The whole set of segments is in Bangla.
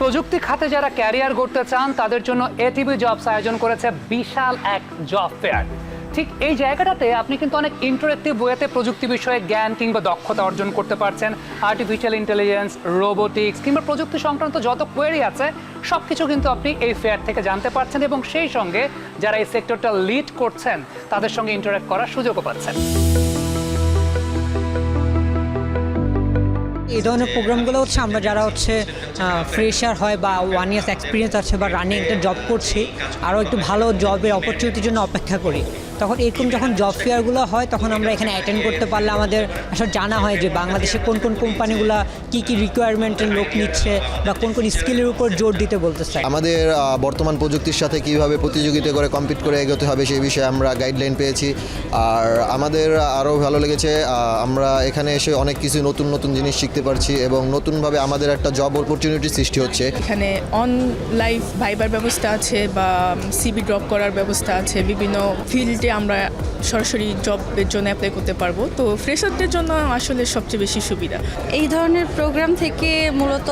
প্রযুক্তি খাতে যারা ক্যারিয়ার গড়তে চান, তাদের জন্য এটিভি জবস আয়োজন করেছে বিশাল এক জব ফেয়ার। ঠিক এই জায়গাটাতে আপনি কিন্তু অনেক ইন্টারেক্টিভ ওয়েতে প্রযুক্তি বিষয়ে জ্ঞান কিংবা দক্ষতা অর্জন করতে পারছেন। আর্টিফিশিয়াল ইন্টেলিজেন্স রোবোটিক্স কিংবা প্রযুক্তি সংক্রান্ত যত কোয়েরি আছে সব কিছু কিন্তু আপনি এই ফেয়ার থেকে জানতে পারছেন এবং সেই সঙ্গে যারা এই সেক্টরটা লিড করছেন, তাদের সঙ্গে ইন্টারেক্ট করার সুযোগও পাচ্ছেন। এই ধরনের প্রোগ্রামগুলো হচ্ছে আমরা যারা হচ্ছে ফ্রেশার হয় বা ওয়ান ইয়ার্স এক্সপিরিয়েন্স আছে বা রানিং একটা জব করছি, আরও একটু ভালো জবের অপরচুনিটির জন্য অপেক্ষা করি। তখন এরকম যখন জব ফেয়ারগুলো হয়, তখন আমরা এখানে অ্যাটেন্ড করতে পারলে আমাদের আসলে জানা হয় যে বাংলাদেশে কোন কোন কোম্পানিগুলো কী কী রিকোয়ারমেন্টের লোক নিচ্ছে বা কোন কোন স্কিলের উপর জোর দিতে বলতে চাই আমাদের বর্তমান প্রযুক্তির সাথে কীভাবে প্রতিযোগিতা করে কম্পিট করে এগোতে হবে সেই বিষয়ে আমরা গাইডলাইন পেয়েছি। আর আমাদের আরও ভালো লেগেছে আমরা এখানে এসে অনেক কিছু নতুন নতুন জিনিস শিখতে পারছি এবং নতুনভাবে আমাদের একটা জব অপরচুনিটি সৃষ্টি হচ্ছে। এখানে অন লাইভ ভাইবার ব্যবস্থা আছে বা সিবি ড্রপ করার ব্যবস্থা আছে বিভিন্ন ফিল্ডে আমরা সরাসরি জবের জন্য অ্যাপ্লাই করতে পারব। তো ফ্রেশারদের জন্য আসলে সবচেয়ে বেশি সুবিধা। এই ধরনের প্রোগ্রাম থেকে মূলত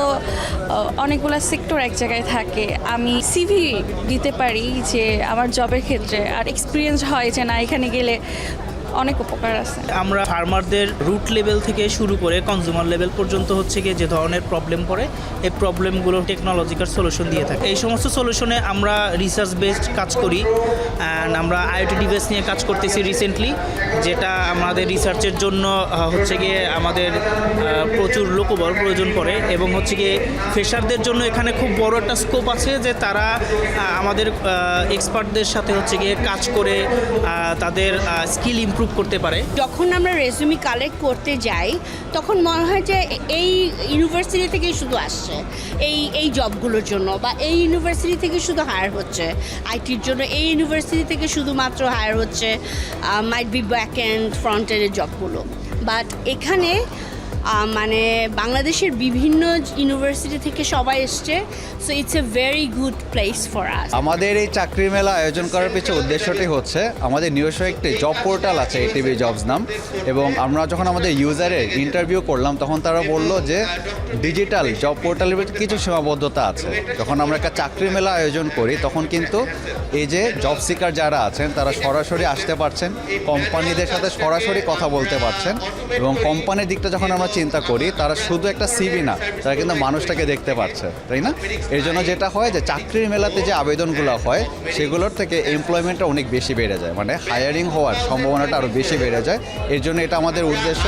অনেকগুলো সেক্টর এক জায়গায় থাকে। আমি সিভি দিতে পারি যে আমার জবের ক্ষেত্রে আর এক্সপিরিয়েন্স হয় যে না এখানে গেলে অনেক উপকার আছে। আমরা ফার্মারদের রুট লেভেল থেকে শুরু করে কনজিউমার লেভেল পর্যন্ত হচ্ছে গিয়ে যে ধরনের প্রবলেম পড়ে, এই প্রবলেমগুলো টেকনোলজিক্যাল সলিউশন দিয়ে থাকে। এই সমস্ত সলিউশনে আমরা রিসার্চ বেসড কাজ করি অ্যান্ড আমরা আইওটি ডিভাইস নিয়ে কাজ করতেছি রিসেন্টলি যেটা আমাদের রিসার্চের জন্য হচ্ছে গিয়ে আমাদের প্রচুর লোকবল প্রয়োজন পড়ে, এবং হচ্ছে গিয়ে ফ্রেশারদের জন্য এখানে খুব বড় একটা স্কোপ আছে যে তারা আমাদের এক্সপার্টদের সাথে হচ্ছে গিয়ে কাজ করে তাদের স্কিল ইমপ্রুভ করতে পারে? যখন আমরা রেজুমি কালেক্ট করতে যাই, তখন মনে হয় যে এই ইউনিভার্সিটি থেকেই শুধু আসছে। এই এই জবগুলোর জন্য বা এই ইউনিভার্সিটি থেকে শুধু হায়ার হচ্ছে। আইটির জন্য এই ইউনিভার্সিটি থেকে শুধুমাত্র হায়ার হচ্ছে might be back and front এন্ডের জবগুলো বাট এখানে মানে বাংলাদেশের বিভিন্ন ইউনিভার্সিটি থেকে সবাই এসছে। So it's a very good place for us আমাদের এই চাকরি মেলা আয়োজন করার পিছনে উদ্দেশ্যটি হচ্ছে, আমাদের নিজস্ব একটি জব পোর্টাল আছে এটিভি জবস নাম। এবং আমরা যখন আমাদের ইউজারের ইন্টারভিউ করলাম, তখন তারা বলল যে ডিজিটাল জব পোর্টালের কিছু সীমাবদ্ধতা আছে। যখন আমরা একটা চাকরি মেলা আয়োজন করি, তখন কিন্তু এই যে জব সিকার যারা আছেন, তারা সরাসরি আসতে পারছেন কোম্পানিদের সাথে সরাসরি কথা বলতে পারছেন। এবং কোম্পানির দিকটা যখন আমরা চিন্তা করি, তারা শুধু একটা সিভি না, তারা কিন্তু মানুষটাকে দেখতে পাচ্ছে, তাই না? এর জন্য যেটা হয় যে, চাকরির মেলাতে যে আবেদনগুলো হয়, সেগুলোর থেকে এমপ্লয়মেন্টটা অনেক বেশি বেড়ে যায় মানে হায়ারিং হওয়ার সম্ভাবনাটা আরও বেশি বেড়ে যায়, এর জন্য এটা আমাদের উদ্দেশ্য।